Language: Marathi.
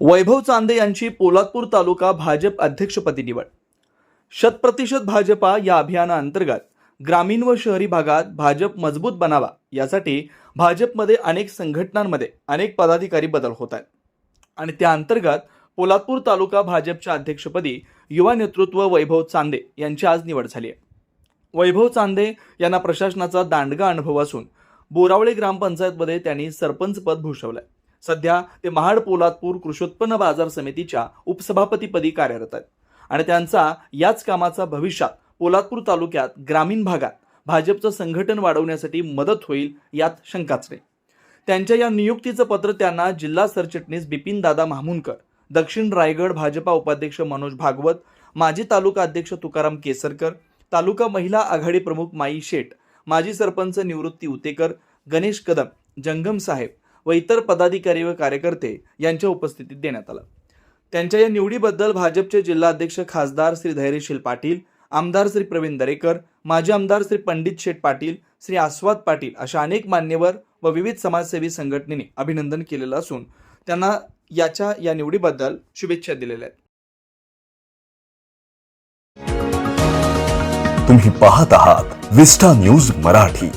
वैभव चांदे यांची पोलादपूर तालुका भाजप अध्यक्षपदी निवड. शतप्रतिशत भाजपा या अभियानाअंतर्गत ग्रामीण व शहरी भागात भाजप मजबूत बनावा यासाठी भाजपमध्ये अनेक संघटनांमध्ये अनेक पदाधिकारी बदल होत आहेत. आणि त्या अंतर्गत पोलादपूर तालुका भाजपच्या अध्यक्षपदी युवा नेतृत्व वैभव चांदे यांची आज निवड झाली आहे. वैभव चांदे यांना प्रशासनाचा दांडगा अनुभव असून बोरावळे ग्रामपंचायतमध्ये त्यांनी सरपंचपद आहे सध्या ते महाड पोलादपूर कृषोत्पन्न बाजार समितीच्या उपसभापतीपदी कार्यरत आहेत. आणि त्यांचा याच कामाचा भविष्यात पोलादपूर तालुक्यात ग्रामीण भागात भाजपचं संघटन वाढवण्यासाठी मदत होईल यात शंकाच नाही. त्यांच्या या नियुक्तीचं पत्र त्यांना जिल्हा सरचिटणीस बिपिन दादा मामुनकर दक्षिण रायगड भाजपा उपाध्यक्ष मनोज भागवत माजी तालुका अध्यक्ष तुकाराम केसरकर तालुका महिला आघाडी प्रमुख माई शेठ माजी सरपंच निवृत्ती उतेकर गणेश कदम जंगम साहेब व इतर पदाधिकारी व कार्यकर्ते यांच्या उपस्थितीत देण्यात आला. त्यांच्या या निवडीबद्दल भाजपचे जिल्हाध्यक्ष खासदार श्री धैर्यशील पाटील आमदार श्री प्रवीण दरेकर माजी आमदार श्री पंडित शेठ पाटील श्री आस्वाद पाटील अशा अनेक मान्यवर व विविध समाजसेवी संघटनेने अभिनंदन केलेलं असून त्यांना याच्या या निवडीबद्दल शुभेच्छा दिलेल्या आहेत. तुम्ही पाहत आहात विस्टा न्यूज मराठी.